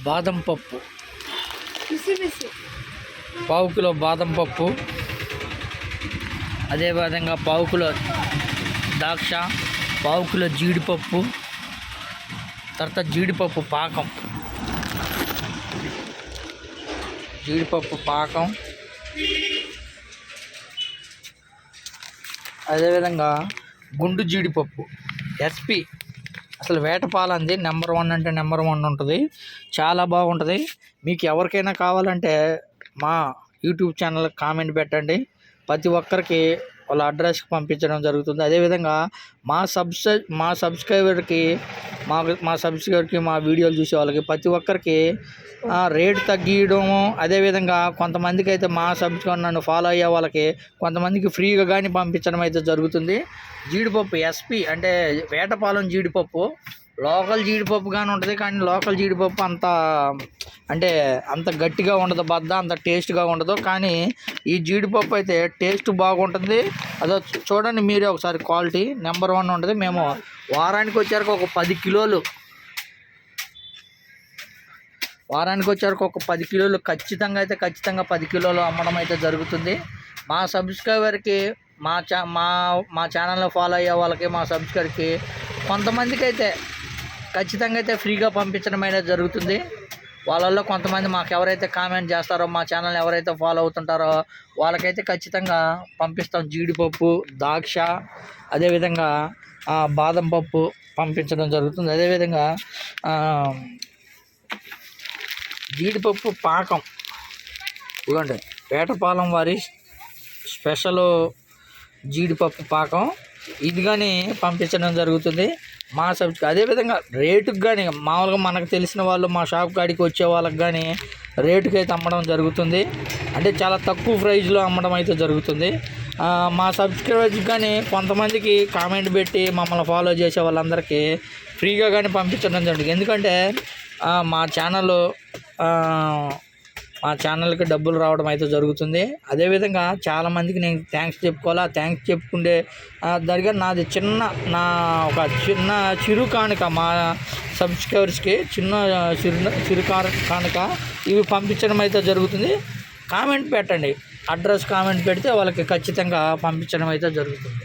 బాదం పప్పు. పావు కిలో బాదం పప్పు. అదేవిధంగా పావు కిలో ద్రాక్ష పావు కిలో జీడిపప్పు తర్వాత జీడిపప్పు పాకం. జీడిపప్పు పాకం. అదేవిధంగా గుండు జీడిపప్పు ఎస్పి. అసలు వేటపాలంది నెంబర్ వన్ అంటే నెంబర్ వన్ ఉంటుంది. చాలా బాగుంటుంది. మీకు ఎవరికైనా కావాలంటే మా యూట్యూబ్ ఛానల్ కామెంట్ పెట్టండి. ప్రతి ఒక్కరికి వాళ్ళ అడ్రస్కి పంపించడం జరుగుతుంది. అదేవిధంగా మా సబ్స్క్రై మా సబ్స్క్రైబర్కి మా మా సబ్స్క్రైబర్కి మా వీడియోలు చూసే వాళ్ళకి ప్రతి ఒక్కరికి రేట్ తగ్గియడము. అదేవిధంగా కొంతమందికి అయితే మా సబ్స్క్రైబర్ నన్ను ఫాలో అయ్యే వాళ్ళకి కొంతమందికి ఫ్రీగా కానీ పంపించడం అయితే జరుగుతుంది. జీడిపప్పు ఎస్పి అంటే వేటపాలెం జీడిపప్పు. లోకల్ జీడిపప్పు కానీ ఉంటుంది కానీ లోకల్ జీడిపప్పు అంత అంటే అంత గట్టిగా ఉండదు బద్ద అంత టేస్ట్గా ఉండదు. కానీ ఈ జీడిపప్పు అయితే టేస్ట్ బాగుంటుంది. అదో చూడండి మీరే ఒకసారి క్వాలిటీ. నెంబర్ వన్ ఉంటుంది. మేము వారానికి వచ్చాక ఒక పది కిలోలు వారానికి వచ్చాక ఒక పది కిలోలు ఖచ్చితంగా అయితే ఖచ్చితంగా పది కిలోలు అమ్మడం అయితే జరుగుతుంది. మా సబ్స్క్రైబర్కి మా చా మా మా ఛానల్లో ఫాలో అయ్యే వాళ్ళకి మా సబ్స్క్రైబర్కి కొంతమందికి అయితే ఖచ్చితంగా అయితే ఫ్రీగా పంపించడం అనేది జరుగుతుంది. వాళ్ళల్లో కొంతమంది మాకు ఎవరైతే కామెంట్ చేస్తారో మా ఛానల్ ఎవరైతే ఫాలో అవుతుంటారో వాళ్ళకైతే ఖచ్చితంగా పంపిస్తాం. జీడిపప్పు ద్రాక్ష అదేవిధంగా బాదం పప్పు పంపించడం జరుగుతుంది. అదేవిధంగా జీడిపప్పు పాకం. ఇవ్వండి. పేటపాలెం వారి స్పెషల్ జీడిపప్పు పాకం. ఇది కానీ పంపించడం జరుగుతుంది. మా సబ్జెక్ట్ అదేవిధంగా రేటుకి కానీ మామూలుగా మనకు తెలిసిన వాళ్ళు మా షాప్ కాడికి వచ్చే వాళ్ళకి కానీ రేటుకి అయితే అమ్మడం జరుగుతుంది. అంటే చాలా తక్కువ ప్రైజ్లో అమ్మడం అయితే జరుగుతుంది. మా సబ్స్క్రైబర్స్ కానీ కొంతమందికి కామెంట్ పెట్టి మమ్మల్ని ఫాలో చేసే వాళ్ళందరికీ ఫ్రీగా కానీ పంపించడం జరుగుతుంది. ఎందుకంటే మా ఛానల్ మా ఛానల్కి డబ్బులు రావడం అయితే జరుగుతుంది. అదేవిధంగా చాలామందికి నేను థ్యాంక్స్ చెప్పుకోవాలా? థ్యాంక్స్ చెప్పుకుంటే దగ్గర దానిగా నాది చిన్న నా ఒక చిన్న చిరు కానుక మా సబ్స్క్రైబర్స్కి చిన్న చిరు చిరు కానుక ఇవి పంపించడం అయితే జరుగుతుంది. కామెంట్ పెట్టండి. అడ్రస్ కామెంట్ పెడితే వాళ్ళకి ఖచ్చితంగా పంపించడం అయితే జరుగుతుంది.